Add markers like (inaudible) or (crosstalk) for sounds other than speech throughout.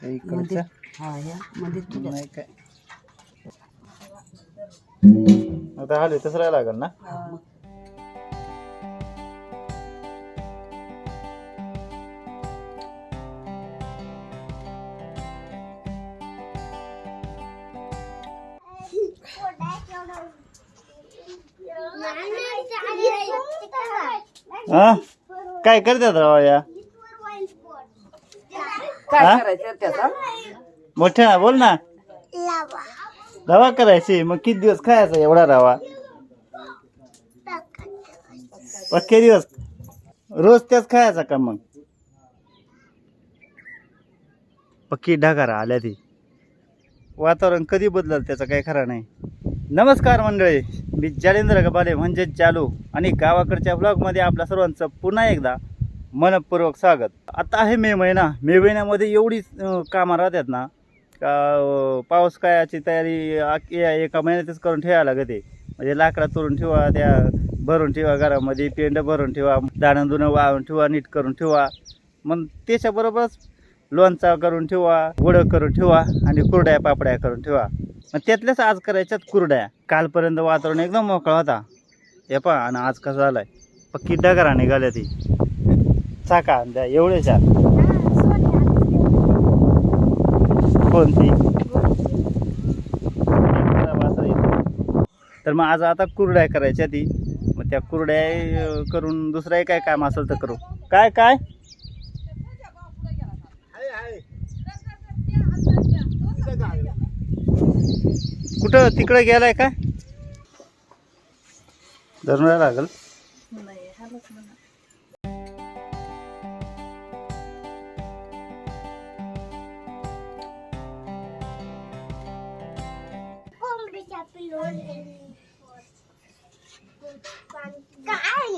त्या इकडच्या हा या मध्ये तुला. नाही काय? आता आले तसं राहायला लागेल ना? हा? काय करतात राव या? काय हा? करायचं त्याचा? मोठ्या बोल ना. रवा. करायची. मग किती दिवस खायचा एवढा रवा? पक्के दिवस. रोज त्याच खायचा का मग? पक्की ढगारा आल्या ती. वातावरण कधी बदलल त्याचा काही खरा नाही. नमस्कार मंडळी. मी जालेंद्र गबाले म्हणजेच चालू आणि गावाकडच्या ब्लॉगमध्ये आपल्या सर्वांचं पुन्हा एकदा मनपूर्वक स्वागत. आता आहे मे महिना. मे महिन्यामध्ये एवढी कामं राहतात ना का पाऊस काळाची तयारी या एका महिन्यातच करून ठेवायला लागते म्हणजे लाकडा तोडून ठेवा त्या भरून ठेवा घरामध्ये पेंड भरून ठेवा दाणं दुणं वाळून ठेवा नीट करून ठेवा. मग त्याच्याबरोबरच लोणचा करून ठेवा गोडं करून ठेवा आणि कुरड्या पापड्या करून ठेवा. मग त्यातल्याच आज करायच्यात कुरड्या. कालपर्यंत वातावरण एकदम मोकळा होता. हे पहा आणि आज कसं झालं आहे पक्की डगरा निघाल्या ती. चाका द्या एवढे चार कोणती? तर मग आज आता कुरड्या करायच्या ती मग त्या कुरड्या करून दुसरंही काय काम असेल तर करू. काय काय? कुठं? तिकडं गेलाय काय? धरणार राहायला लागल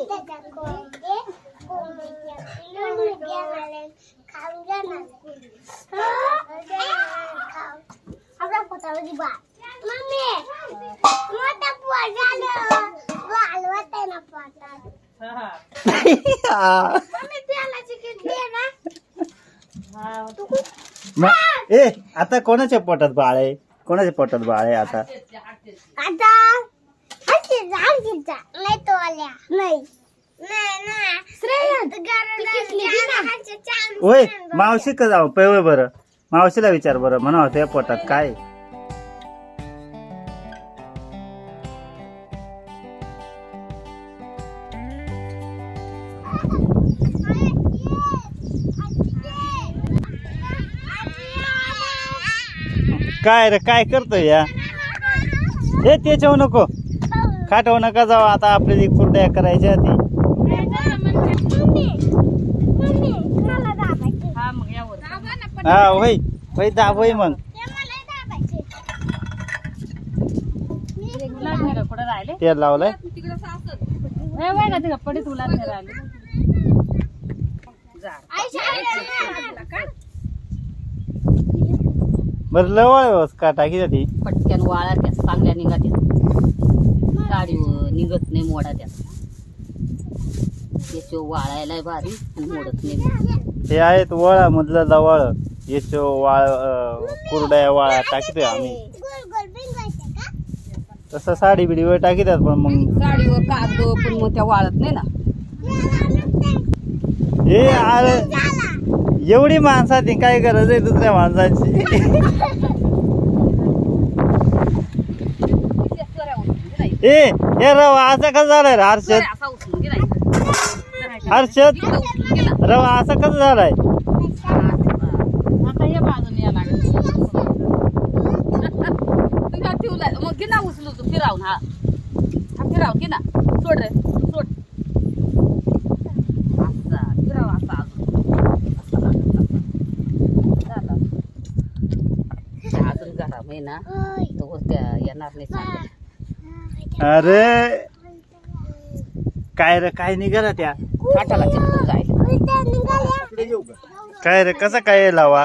(laughs) ए आता कोणाच्या पोटात बाळ आहे? कोणाच्या पोटात बाळ आहे आता? आता? नाही तो आल्या. नाही. ओय मावशी का जाऊ पै बरं. मावशीला विचार बरं म्हणा त्या पोटात काय काय रे काय करतोय या? ए त्याच्यावर नको. खाटव नका जाऊ आता आपल्याला कुरड्या करायच्या ती हा मग यावर हा होय. होय दाब होय मग. तेल लावलंय. ते पडे तुला बरं लवळ का टाकी ती पटक्यान वाळा त्या चांगल्या निघात्या गाडीवर निघत नाही मोडा त्या त्याच्या वाळायला भारी मोडत नाही. हे आहेत वळा मधलं लवळ याच्या वाळ कुरड्या वाळा टाकतोय आम्ही. तसं साडी बिडी वर टाकीतात पण मग. गाडीवर कागदो पण मग त्या वाळत नाही ना. हे अरे एवढी माणसाची काय गरज आहे दुसऱ्या माणसाची? ए हे रवा असं कसं झालाय हर्षद? हर्षद? रवा असं कसं झालाय? ये बाजूने या लागत तुला ठेवलाय मग घे ना उचलू तू फिरावून हा. हा फिराव घे ना. सोड रे सोड. असा फिराव असा अजून. अजून गरम आहे ना तो त्या येणार नाही अरे! काय रे काय निघाला त्या फाटाला चिपकून जाईल. काय रे कसं काय लावा?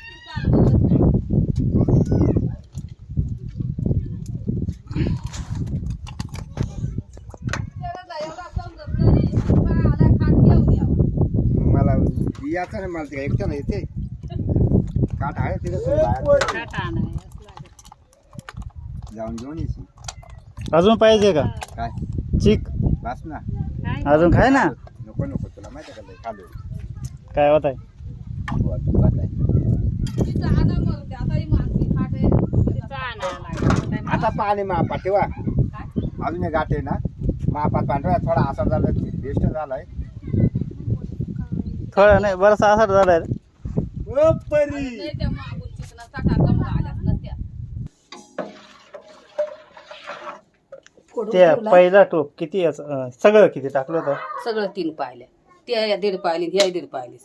नाही मला ते एकट्याला येते काट आहे तिथे जाऊन घेऊन येशी अजून पाहिजे का? काय? चिक. बस ना. अजून खाय ना? नको नको तुला माहिती आहे का खालो काय होत आहे. आता पाणी मापा ठेवा. अजून गाठे ना. मापात पांढरा थोडा असा झाला बेस्ट झालाय. थोडं नाही बराचसा असर झालाय रे. ओ परी ते पहिला टोप किती याचं, अं, सगळं किती टाकलं होतं? सगळं तीन पाहिल्या. त्या या दीड पाहिली ह्या दीड पाहिलीस.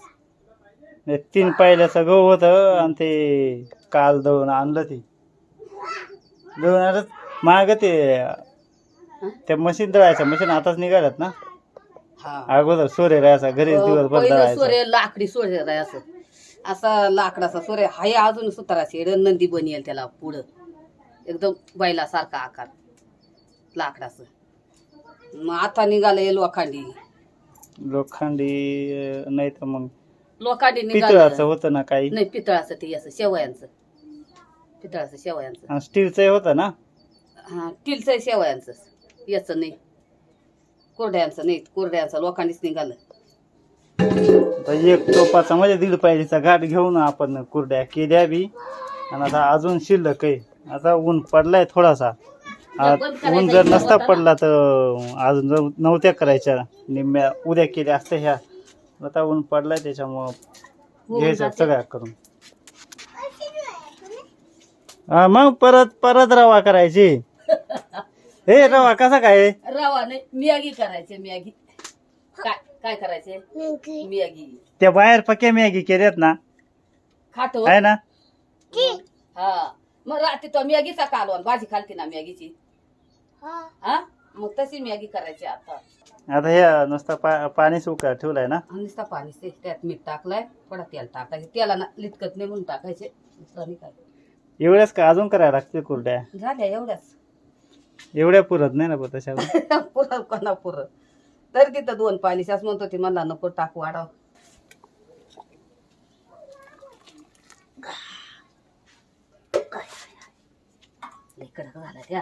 हे तीन पायल्याचं गहू होतं आणि ते काल दळून आणलं ते. दळून आणलं माग ते त्या मशीन दळायचं मशीन आताच निघाल्यात ना? अगोदर सोरे राहायचा घरीच दिवसभर पहिलं दळायचं. लाकडी सोरे राय असं. असा लाकडाचा सोरे. हाय अजून सुताराशी नंदी बनियल त्याला पुढं. एकदम बैलासारखा आकार. लाकडाचं. मग आता निघालं लोखंडी. लोखंडी अं, नाही तर मग लोखंडी पितळाचं निघालं होतं ना काही? नाही पितळाचं ते असं शेवयांचं. पितळाचं शेवयांचं. स्टीलचं होतं ना? हा टिलचं शेवयांचं याचं नाही. कोरड्यांचं नाही कोरड्यांचं लोखंडीच निघालं. तर एक टोपाचा म्हणजे दीड पायलीचा घाट घेऊन आपण कुरड्या केल्या बी. आणि आता अजून शिल्लक आहे. आता ऊन पडलाय थोडासा. आ- ऊन जर नसता पडला तर अजून जर नव्हत्या करायच्या निम्म्या उद्या केल्या असत्या ह्या. आता ऊन पडलाय त्याच्यामुळं घ्यायच्या सगळ्या करून. हा मग परत परत रवा करायची. (laughs) हे रवा कसा काय? रवा नाही मॅगी करायचे मॅगी. काय काय करायचे? मॅगी. त्या बाहेर पक्या मॅगी केल्यात ना. खातो. आहे ना? हा. मग रात्री तो मॅगीचा कालवण भाजी खालती ना मॅगीची. हा. हा? मग तशी मॅगी करायची आता. आता ह्या नुसता पा पाणी सुका ठेवलाय ना. नुसता पाणी ते त्यात मीठ टाकलाय. थोडा तेल टाकायचे. त्याला ना लिटकत नाही म्हणून टाकायचे. दुसरं नाही काय. एवढ्याच का अजून करायला लागते कुरड्या? झाल्या एवढ्याच. एवढ्या पुरत नाही ना पण तशा. (laughs) पुरं कोणा पुरं तरी तिथं दोन पाहिलीच्याच म्हणत होती मला नको टाकू वाढव लई कडक झाला त्या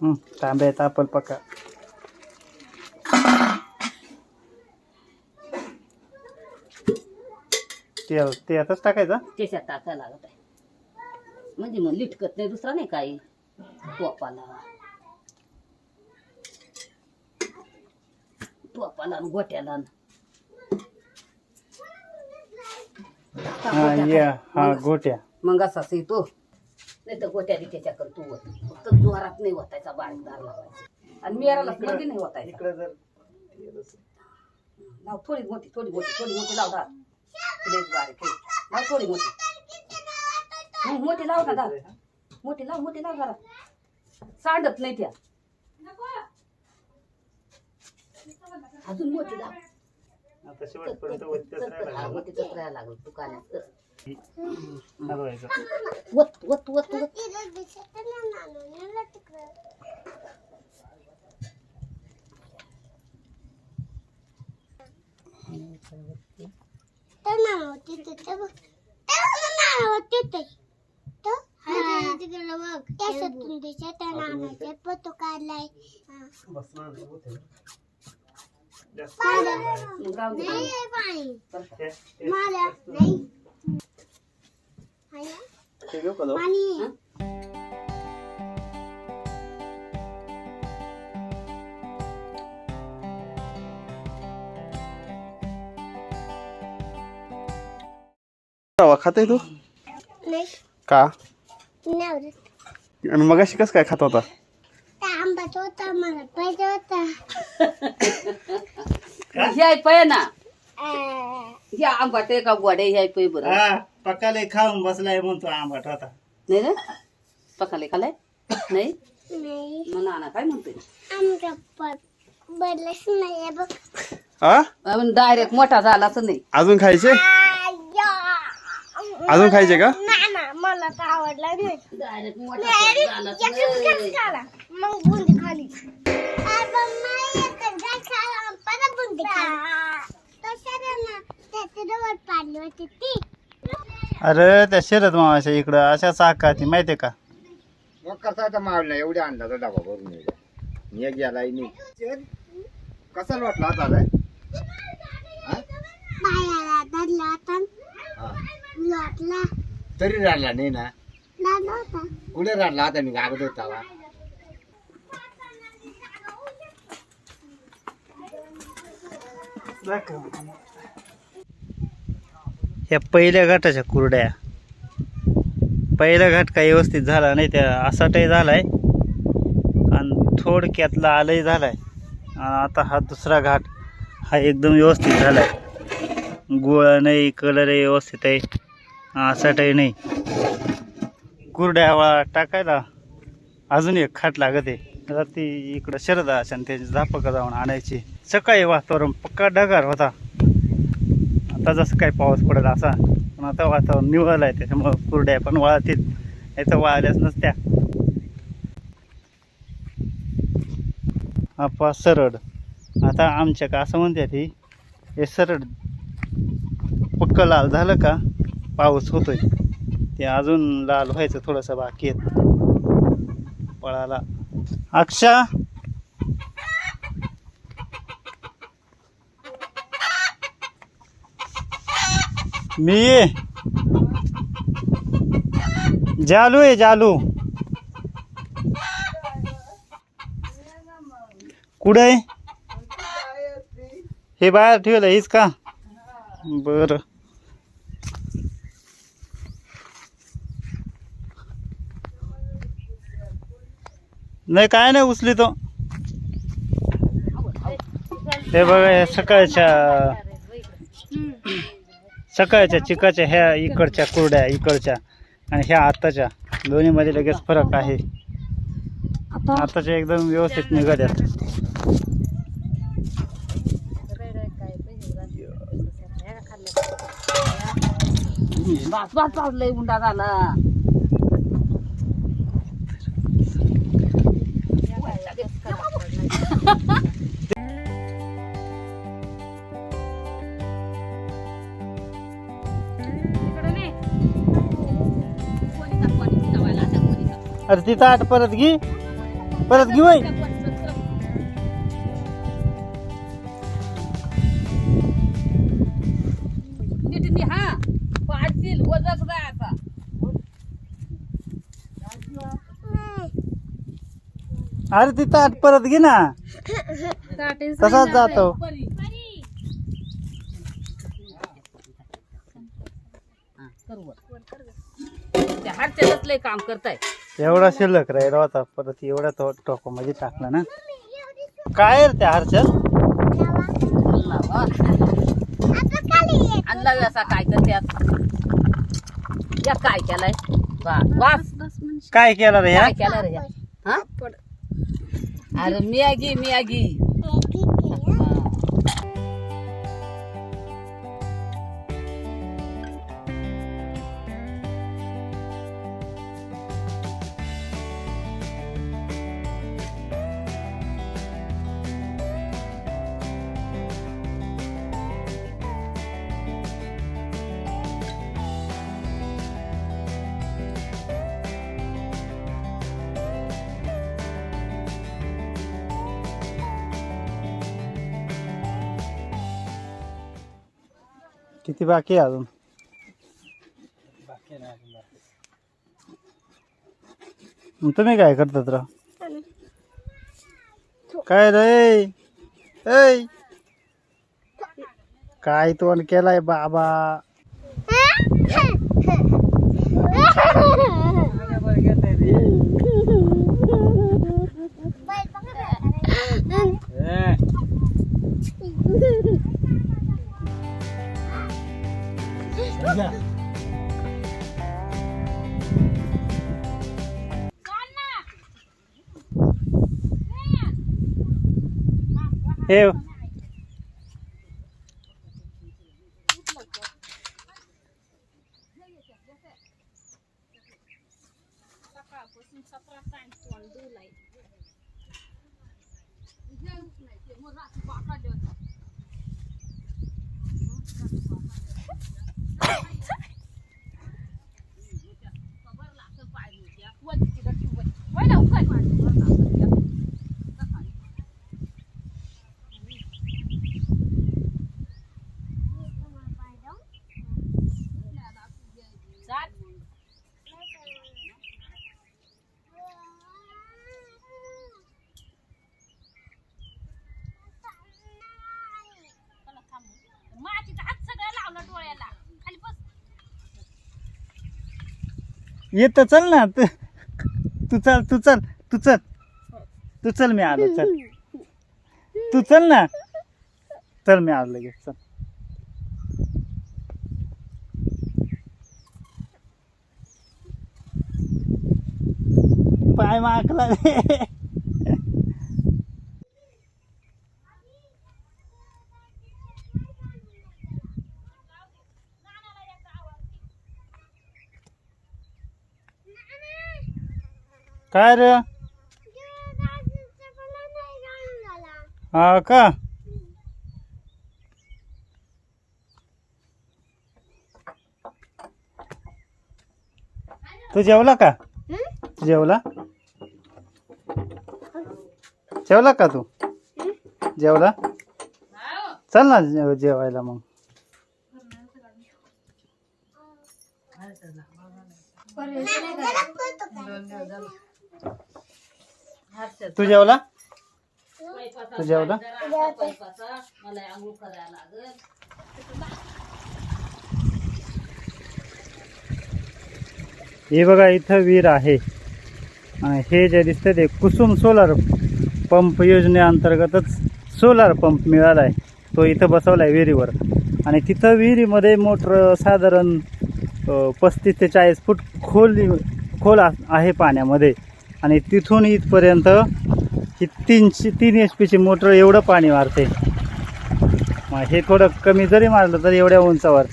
हं, तांब्या तापल पका. ते ते आताच टाकायचा? त्याच्यात टाकायला लागत आहे. म्हणजे मग लिटकत नाही दुसरा नाही काही. टोपाला. टोपाला आणि गोट्याला हा या हा गोट्या. मग असाच येतो. नाही तर गोट्याने त्याच्याकडे तू वर. फक्त जोरात नाही होतायचा बारीक दार लावायचा. आणि मिराला मध्ये नाही होतायचा इकडे जर लाव थोडी मोठी थोडी मोठी थोडी मोठी लाव दार. लयच बारीक. लाव थोडी मोठी. मोठी लाव ना दार मोठी लाव मोठी लाव जरा. सांडत नाही त्या. अजून मोठी लाव. आता शेवटपर्यंत वरतीच राहायला हा, लागलं. मोठीच राहायला लागलं. दुकानात. वत वत वत वत. तर तिथे बघ तेव्हा नानू होती ते तो त्याच्यातून त्याच्यात त्या नानाचे फोटो काढलाय. नाही आहे पाणी माझा नाही आहे ना? पाणी. रवा खातोय तू नाही का आणि मग अशी कस काय खात होता? आंबाच होता मला पाहिजे होता. ह्याय पय ना. आ, ह्या आंबाट का गोडे ह्याय पै बरं. हा पकाले खाऊन बसलाय म्हणतो आंबाट होता. नाही ना पकाले खालाय नाही? नाही. मग नाना काय म्हणतोय आमचा प- बदलच नाही आहे बघ. हा डायरेक्ट मोठा झालाच नाही. अजून खायचे? अजून खायचे का? मला तर आवडला नाही डायरेक्ट मोठा झालाच नाही. खाला मग बुंदी खाली. पाडली होती ती. अरे त्या शरद मामाच्या इकडं अशा चाका ती माहितीये का? मग करता तर मावला एवढे आणला तो डबा भरून. मी एक गेला नाही कसा वाटला आता रे? हा? धरला होता. हा. लोटला. तरी राहिला नाही ना. कुठे राहिला आता मी कागद होता वा. ह्या पहिल्या घाटाच्या कुरड्या. पहिला घाट काही व्यवस्थित झाला नाही त्या असाटही झालाय. आणि थोडक्यातला आलंही झालाय. आणि आता हा दुसरा घाट हा एकदम व्यवस्थित झालाय. गोळा नाही कलरही व्यवस्थित आहे. असाटाही नाही. कुरड्या टाकायला अजून एक खाट लागत. आहे रात्री ती इकडं शरदा आणि त्याची झापकं जाऊन आणायची. सकाळी वातावरण पक्का ढगार होता. आता जसं काही पाऊस पडेल असा पण आता वातावरण निवळलं आहे त्याच्यामुळं कुरड्या पण वाळतील. याचं तर वाळल्याच नसत्या. आपा सरड आता आमच्या का असं म्हणते ती हे सरड पक्क लाल झालं का? पाऊस होतोय. ते अजून लाल व्हायचं थोडंसं बाकी आहे. पळाला. अक्षा! मी! जालू आहे जालू. कुठं आहे? हे बाहेर ठेवलं हीच का? बरं. नाही काय नाही उचली तो. हे बघा सकाळच्या सकाळच्या चिकाच्या ह्या इकडच्या कुरड्या इकडच्या आणि ह्या आताच्या दोन्हीमध्ये लगेच फरक आहे. आताच्या एकदम व्यवस्थित निघाल्यात बस बस बास लय उंडा झाला. अरे तिथं आठ परत घे. परत घे वय. अरे तिथं आठ परत घे ना. तसाच जातो. काम करताय. एवढा शिल्लक राहिला होता परत एवढा तो टोकोमध्ये टाकला ना. काय रे त्या आता ये. आणला असा काय करत्यात या काय केलाय? बस बस काय केलं रे ह्या काय केलं रे हा? अरे मियागी मियागी. ठीक आहे किती बाकी आहे अजून? मग तुम्ही काय करतात रा काय रे? ऐ! काय तोंड केलाय बाबा? ठेव येत चल ना. तू तू चल तू चल तू चल. तू चल मी आलो चल. तू चल ना. चल मी आलो लगेच चल. पाय माकला (laughs) काय रे? हा का? तू जेवला का? जेवला? जेवला का तू? जेवला? चल ना जेवायला मग. तू जेवला? तू जेवला? मला आंघोळ करायला लागल. हे बघा इथं विहीर आहे. आणि हे जे दिसतं ते कुसुम सोलार पंप योजनेअंतर्गतच सोलार पंप मिळाला आहे तो इथं बसवला आहे विहिरीवर. आणि तिथं विहिरीमध्ये मोटर साधारण पस्तीस ते चाळीस फूट खोल खोल आहे पाण्यामध्ये. आणि तिथून इथपर्यंत ही तीनशे तीन एच पीची मोटर एवढं पाणी मारते. मग हे थोडं कमी जरी मारलं तरी एवढ्या उंचावर.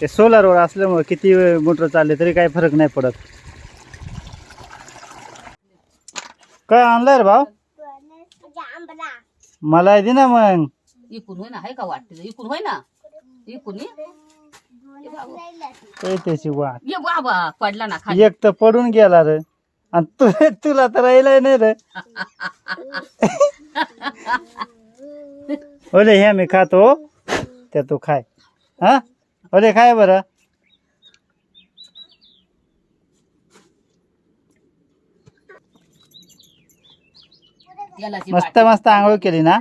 ते सोलारवर असल्यामुळे किती मोटर चालले तरी काही फरक नाही पडत. काय आणलंय रे भाऊ? आंबला मला दे ना मग. इकून होय ना आहे का वाटते? इकून होय ना इकून ये. त्याची वाट. ये बाबा पडला ना खाली. एक तर पडून गेला रे. आणि तू तुला तर राहिलाय नाही रे. ओले हे मी खातो. त्या तू खाय. हा? ओले खाय बरं. मस्त मस्त आंघोळ केली ना?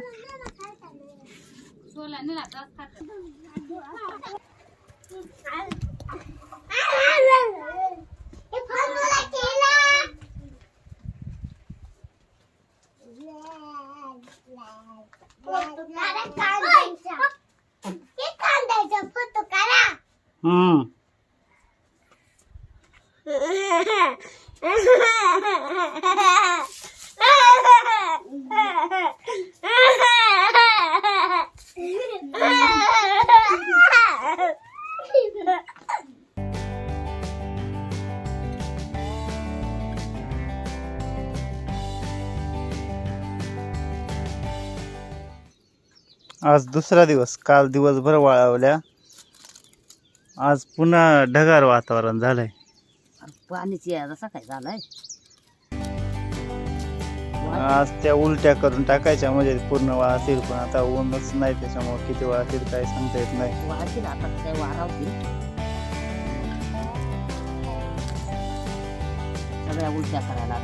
आज दुसरा दिवस. काल दिवसभर वाळवल्या. आज पुन्हा ढगार वातावरण झालंय. पाणीची जसा काय झालाय. आज त्या उलट्या करून टाकायच्या म्हणजे पूर्ण वाळतील पण आता ऊनच नाही त्याच्यामुळे किती वाळतील काही सांगता येत नाही. वाहतील आता काय वारावतील सगळ्या उलट्या करायला